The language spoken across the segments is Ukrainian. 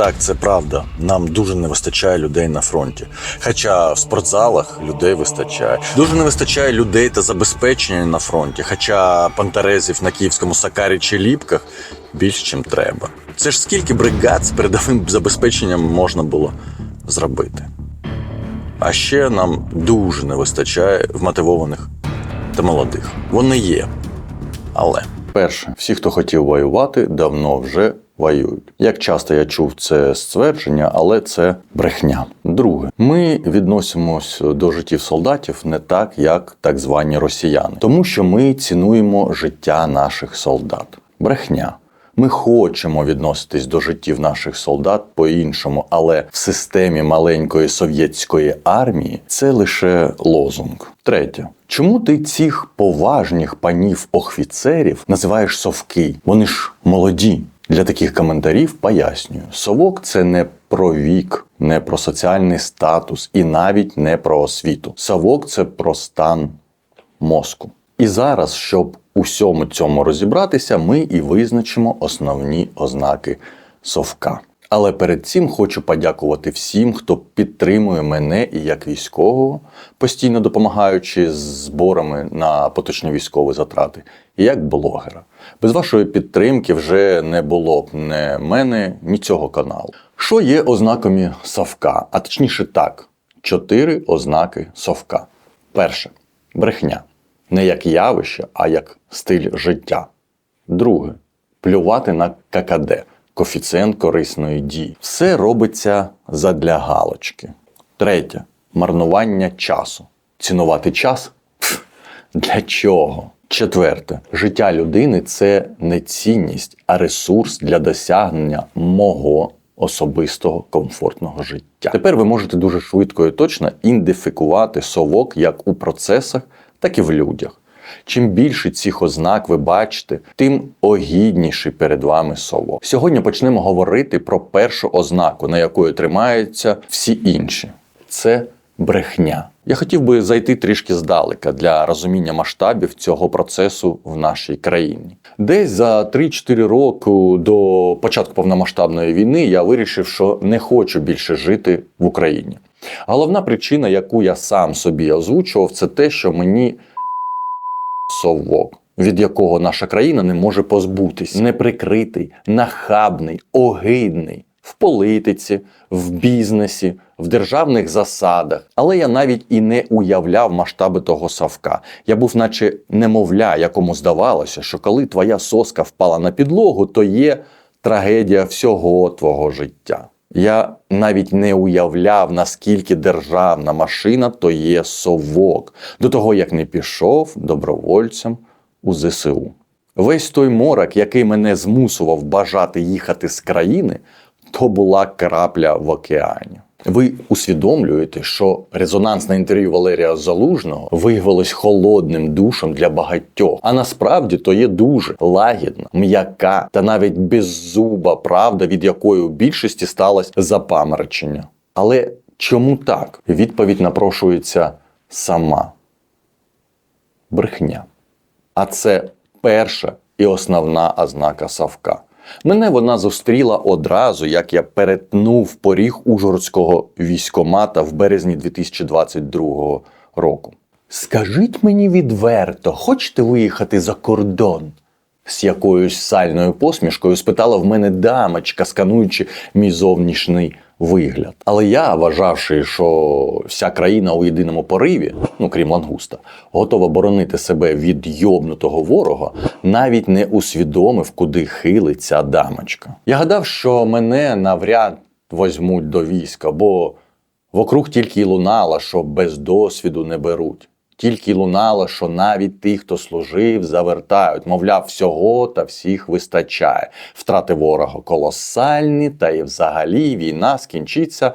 Так, це правда. Нам дуже не вистачає людей на фронті. Хоча в спортзалах людей вистачає. Дуже не вистачає людей та забезпечення на фронті. Хоча пантерезів на київському Сакарі чи Ліпках більш чим треба. Це ж скільки бригад з передовим забезпеченням можна було зробити. А ще нам дуже не вистачає вмотивованих та молодих. Вони є. Але перше, всі, хто хотів воювати, давно вже воюють. Як часто я чув це ствердження, але це брехня. Друге, ми відносимось до життів солдатів не так, як так звані росіяни, тому що ми цінуємо життя наших солдат. Брехня. Ми хочемо відноситись до життів наших солдат по-іншому, але в системі маленької совєтської армії це лише лозунг. Третє. Чому ти цих поважних панів офіцерів називаєш совки? Вони ж молоді. Для таких коментарів пояснюю: совок це не про вік, не про соціальний статус і навіть не про освіту. Совок це про стан мозку. І зараз, щоб у всьому цьому розібратися, ми і визначимо основні ознаки совка. Але перед цим хочу подякувати всім, хто підтримує мене і як військового, постійно допомагаючи з зборами на поточні військові затрати, і як блогера. Без вашої підтримки вже не було б ні мене, ні цього каналу. Що є ознаками совка? А точніше так, чотири ознаки совка. Перше брехня. Не як явище, а як стиль життя. Друге плювати на ККД коефіцієнт корисної дії. Все робиться задля галочки. Третє марнування часу. Цінувати час? Пф, для чого? Четверте, життя людини це не цінність, а ресурс для досягнення мого особистого комфортного життя. Тепер ви можете дуже швидко і точно ідентифікувати совок як у процесах, так і в людях. Чим більше цих ознак ви бачите, тим огідніший перед вами совок. Сьогодні почнемо говорити про першу ознаку, на якої тримаються всі інші. Це брехня. Я хотів би зайти трішки здалека для розуміння масштабів цього процесу в нашій країні. Десь за 3-4 роки до початку повномасштабної війни я вирішив, що не хочу більше жити в Україні. Головна причина, яку я сам собі озвучував, це те, що мені совок, від якого наша країна не може позбутись. Неприкритий, нахабний, огидний в політиці, в бізнесі, в державних засадах. Але я навіть і не уявляв масштаби того совка. Я був, наче немовля, якому здавалося, що коли твоя соска впала на підлогу, то є трагедія всього твого життя. Я навіть не уявляв, наскільки державна машина то є совок, до того як не пішов добровольцем у ЗСУ. Весь той морок, який мене змусував бажати їхати з країни, то була крапля в океані. Ви усвідомлюєте, що резонансне інтерв'ю Валерія Залужного виявилось холодним душем для багатьох, а насправді то є дуже лагідна, м'яка та навіть беззуба правда, від якої у більшості сталося запаморочення. Але чому так? Відповідь напрошується сама брехня. А це перша і основна ознака Савка. Мене вона зустріла одразу, як я перетнув поріг Ужгородського військомата в березні 2022 року. Скажіть мені відверто, хочете виїхати за кордон? З якоюсь сальною посмішкою спитала в мене дамочка, скануючи мій зовнішній вигляд. Але я, вважавши, що вся країна у єдиному пориві, ну крім лангуста, готова боронити себе від йобнутого ворога, навіть не усвідомив, куди хилить ця дамочка. Я гадав, що мене навряд возьмуть до війська, бо вокруг тільки й лунало, що без досвіду не беруть. Тільки лунало, що навіть тих, хто служив, завертають. Мовляв, всього та всіх вистачає. Втрати ворога колосальні, та і взагалі війна скінчиться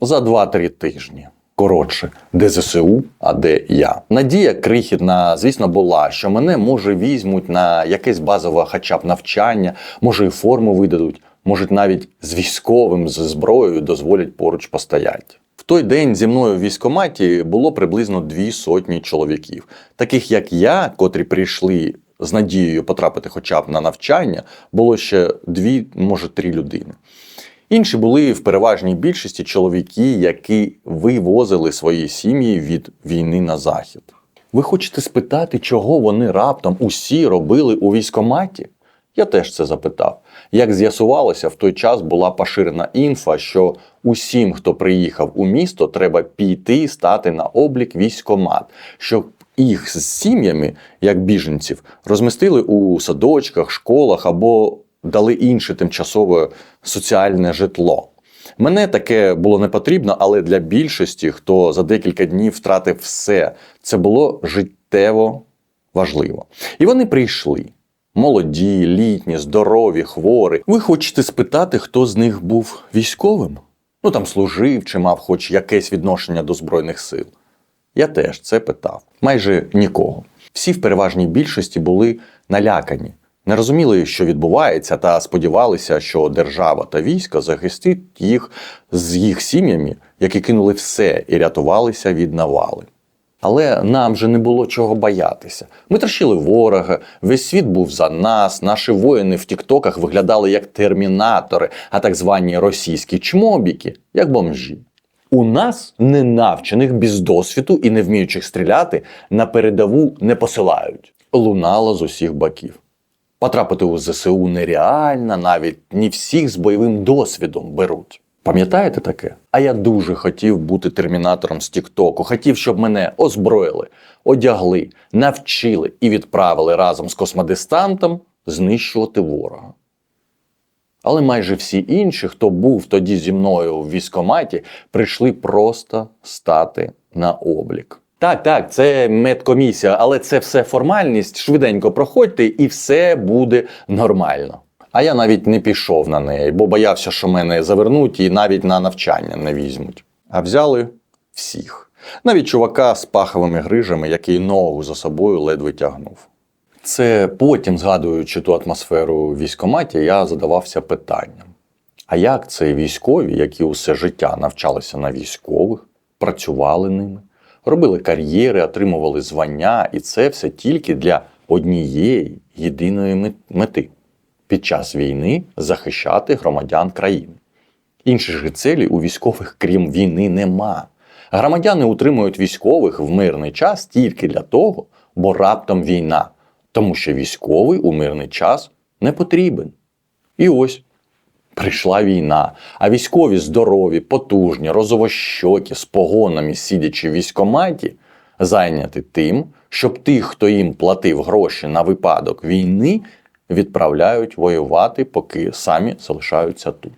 за 2-3 тижні. Коротше, де ЗСУ, а де я. Надія крихітна, звісно, була, що мене може візьмуть на якесь базове хоча б навчання, може і форму видадуть, можуть навіть з військовим, з зброєю дозволять поруч постояти. Той день зі мною в військкоматі було приблизно дві сотні чоловіків, таких як я, котрі прийшли з надією потрапити хоча б на навчання, було ще дві, може, три людини. Інші були в переважній більшості чоловіки, які вивозили свої сім'ї від війни на захід. Ви хочете спитати, чого вони раптом усі робили у військоматі? Я теж це запитав. Як з'ясувалося, в той час була поширена інфа, що усім, хто приїхав у місто, треба піти стати на облік військомат, щоб їх з сім'ями, як біженців, розмістили у садочках, школах або дали інше тимчасове соціальне житло. Мене таке було не потрібно, але для більшості, хто за декілька днів втратив все, це було життєво важливо. І вони прийшли. Молоді, літні, здорові, хворі. Ви хочете спитати, хто з них був військовим? Ну там служив чи мав хоч якесь відношення до Збройних сил. Я теж це питав. Майже нікого. Всі в переважній більшості були налякані, не розуміли, що відбувається, та сподівалися, що держава та військо захистить їх з їх сім'ями, які кинули все і рятувалися від навали. Але нам же не було чого боятися. Ми трощили ворога, весь світ був за нас, наші воїни в тіктоках виглядали як термінатори, а так звані російські чмобіки, як бомжі. У нас ненавчених без досвіду і не вміючих стріляти на передову не посилають. Лунало з усіх боків. Потрапити у ЗСУ нереально, навіть не всіх з бойовим досвідом беруть. Пам'ятаєте таке? А я дуже хотів бути термінатором з Тіктоку. Хотів, щоб мене озброїли, одягли, навчили і відправили разом з космодистантом знищувати ворога. Але майже всі інші, хто був тоді зі мною в військкоматі, прийшли просто стати на облік. Так, так, це медкомісія, але це все формальність. Швиденько проходьте, і все буде нормально. А я навіть не пішов на неї, бо боявся, що мене завернуть і навіть на навчання не візьмуть. А взяли всіх. Навіть чувака з паховими грижами, який ногу за собою ледве тягнув. Це потім, згадуючи ту атмосферу в військкоматі, я задавався питанням: а як це військові, які усе життя навчалися на військових, працювали ними, робили кар'єри, отримували звання, і це все тільки для однієї єдиної мети під час війни захищати громадян країни. Інших же целей у військових, крім війни, нема. Громадяни утримують військових в мирний час тільки для того, бо раптом війна, тому що військовий у мирний час не потрібен. І ось прийшла війна, а військові здорові, потужні, розовощокі, з погонами, сидячи в військкоматі, зайняті тим, щоб тих, хто їм платив гроші на випадок війни, відправляють воювати, поки самі залишаються тут.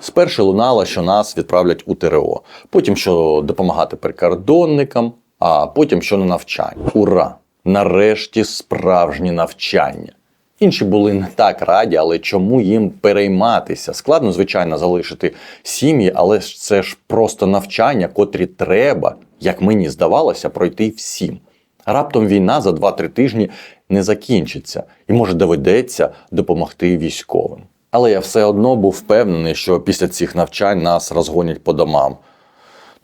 Спершу лунало, що нас відправлять у ТРО, потім що допомагати прикордонникам, а потім що на навчання. Ура! Нарешті справжнє навчання. Інші були не так раді, але чому їм перейматися? Складно, звичайно, залишити сім'ї, але ж це ж просто навчання, котрі треба, як мені здавалося, пройти всім. Раптом війна за 2-3 тижні не закінчиться і може доведеться допомогти військовим. Але я все одно був впевнений, що після цих навчань нас розгонять по домам.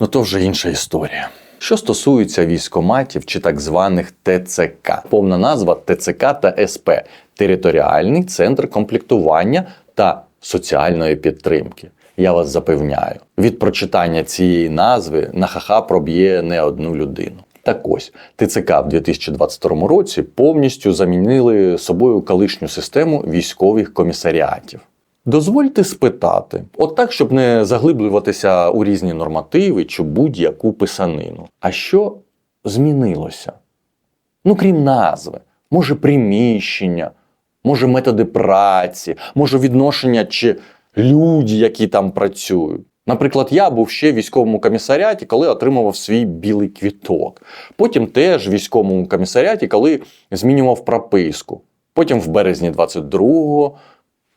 Ну то вже інша історія. Що стосується військоматів чи так званих ТЦК, повна назва ТЦК та СП територіальний центр комплектування та соціальної підтримки. Я вас запевняю, від прочитання цієї назви на ха-ха проб'є не одну людину. Так ось ТЦК в 2022 році повністю замінили собою колишню систему військових комісаріатів. Дозвольте спитати, от так, щоб не заглиблюватися у різні нормативи чи будь-яку писанину. А що змінилося? Ну, крім назви, може приміщення, може методи праці, може відношення чи люди, які там працюють. Наприклад, я був ще в військовому комісаріаті, коли отримував свій білий квіток. Потім теж в військовому комісаріаті, коли змінював прописку. Потім в березні 22-го,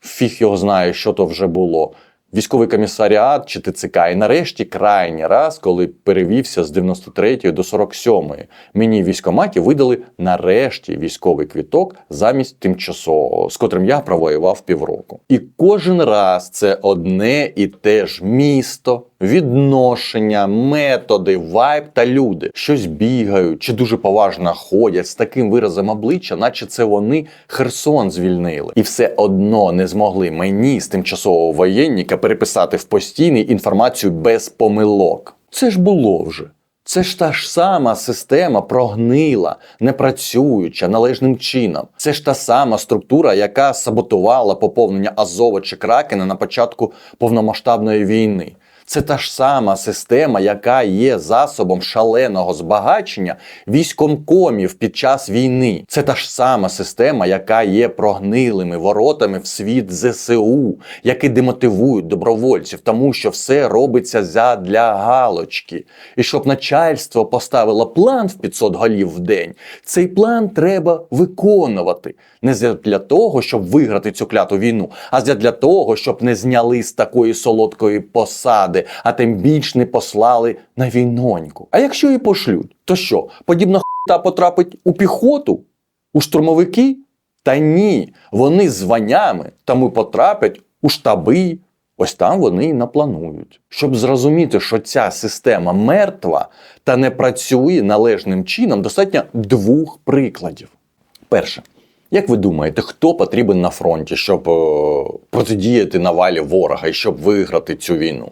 фіг його знає, що то вже було. Військовий комісаріат чи ТЦК. І нарешті крайній раз, коли перевівся з 93-ї до 47-ї, мені в військкоматі видали нарешті військовий квіток замість тимчасового, з котрим я провоював півроку. І кожен раз це одне і те ж місто, відношення, методи, вайб та люди щось бігають чи дуже поважно ходять з таким виразом обличчя, наче це вони Херсон звільнили, і все одно не змогли мені з тимчасового воєнника переписати в постійний інформацію без помилок. Це ж було вже. Це ж та ж сама система прогнила, не працююча належним чином. Це ж та сама структура, яка саботувала поповнення Азова чи Кракена на початку повномасштабної війни. Це та ж сама система, яка є засобом шаленого збагачення військомкомів під час війни. Це та ж сама система, яка є прогнилими воротами в світ ЗСУ, які демотивують добровольців, тому що все робиться задля галочки. І щоб начальство поставило план в 500 голів в день, цей план треба виконувати. Не для того, щоб виграти цю кляту війну, а для того, щоб не зняли з такої солодкої посади, а тим більш не послали на війноньку. А якщо і пошлють, то що? Подібна хута потрапить у піхоту, у штурмовики? Та ні, вони званнями тому потраплять у штаби. Ось там вони і напланують. Щоб зрозуміти, що ця система мертва та не працює належним чином, достатньо двох прикладів. Перше. Як ви думаєте, хто потрібен на фронті, щоб е, протидіяти навалі ворога і щоб виграти цю війну?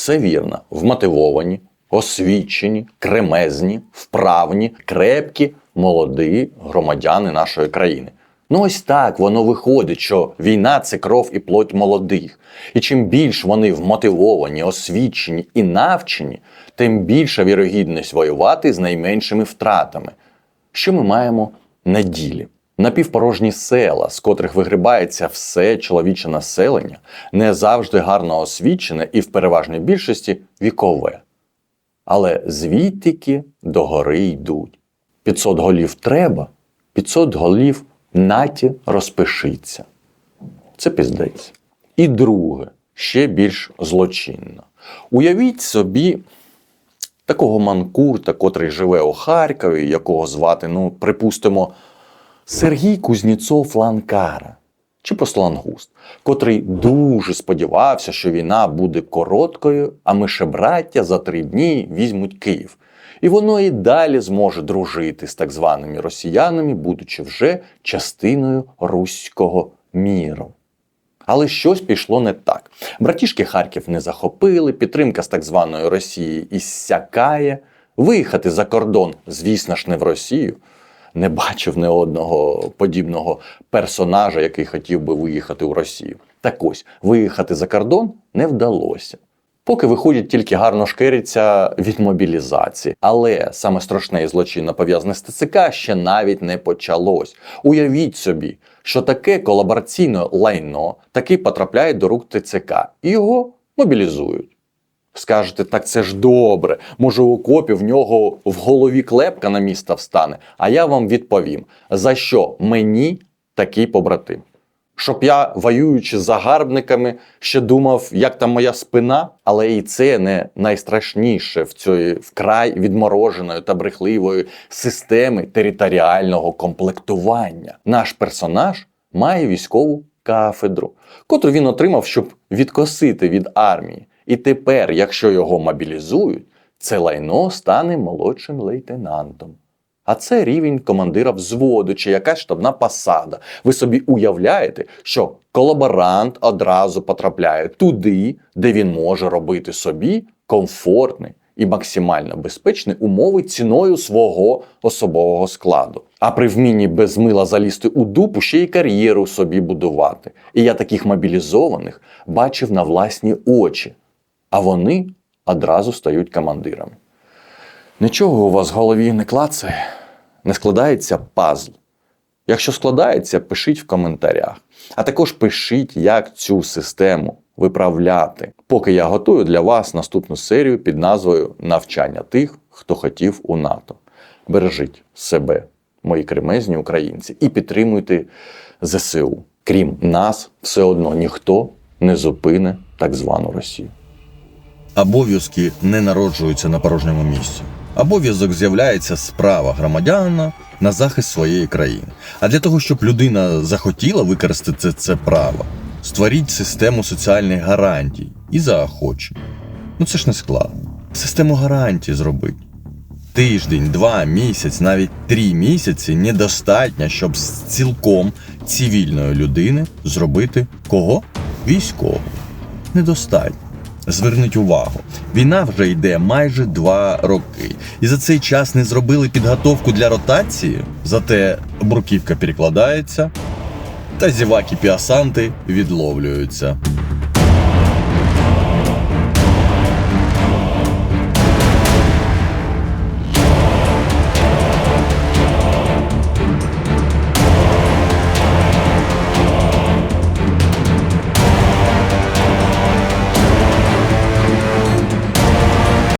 Все вірно, вмотивовані, освічені, кремезні, вправні, крепкі, молоді громадяни нашої країни. Ну ось так воно виходить, що війна це кров і плоть молодих. І чим більш вони вмотивовані, освічені і навчені, тим більша вірогідність воювати з найменшими втратами. Що ми маємо на ділі? Напівпорожні села, з котрих вигрибається все чоловіче населення, не завжди гарно освічене і в переважній більшості вікове. Але звідтики до гори йдуть. 500 голів треба, 500 голів наті розпишіться. Це піздець. І друге, ще більш злочинно. Уявіть собі такого манкурта, котрий живе у Харкові, якого звати, ну, припустимо, Сергій Кузніцов Ланкара чи просто лангуст, котрий дуже сподівався, що війна буде короткою, а ми ще браття за три дні візьмуть Київ. І воно і далі зможе дружити з так званими росіянами, будучи вже частиною руського міру. Але щось пішло не так. Братішки Харків не захопили, підтримка з так званої Росії іссякає. Виїхати за кордон, звісно ж, не в Росію. Не бачив ні одного подібного персонажа, який хотів би виїхати у Росію. Так ось, виїхати за кордон не вдалося. Поки виходять тільки гарно шкериться від мобілізації. Але саме страшне і злочинно пов'язане з ТЦК ще навіть не почалось. Уявіть собі, що таке колабораційне лайно таки потрапляє до рук ТЦК і його мобілізують. Скажете, так це ж добре. Може, у окопі в нього в голові клепка на місто встане. А я вам відповім, за що мені такий побратим? Щоб я, воюючи з загарбниками, ще думав, як там моя спина, але і це не найстрашніше в цієї вкрай відмороженої та брехливої системи територіального комплектування. Наш персонаж має військову кафедру, котру він отримав, щоб відкосити від армії. І тепер, якщо його мобілізують, це лайно стане молодшим лейтенантом. А це рівень командира взводу чи якась штабна посада. Ви собі уявляєте, що колаборант одразу потрапляє туди, де він може робити собі комфортний і максимально безпечні умови ціною свого особового складу. А при вмінні без мила залізти у дупу ще й кар'єру собі будувати. І я таких мобілізованих бачив на власні очі а вони одразу стають командирами. Нічого у вас в голові не клацає, не складається пазл. Якщо складається, пишіть в коментарях. А також пишіть, як цю систему виправляти, поки я готую для вас наступну серію під назвою Навчання тих, хто хотів у НАТО. Бережіть себе, мої кремезні українці, і підтримуйте ЗСУ. Крім нас, все одно ніхто не зупине так звану Росію. Обов'язки не народжуються на порожньому місці. Обов'язок з'являється з права громадянина на захист своєї країни. А для того, щоб людина захотіла використати це право, створіть систему соціальних гарантій і заохочень. Ну це ж не складно. Систему гарантій зробити. Тиждень, два, місяць, навіть три місяці недостатньо, щоб з цілком цивільної людини зробити кого? Військового. Недостатньо. Зверніть увагу, війна вже йде майже два роки, і за цей час не зробили підготовку для ротації. Зате бруківка перекладається, та зіваки піасанти відловлюються.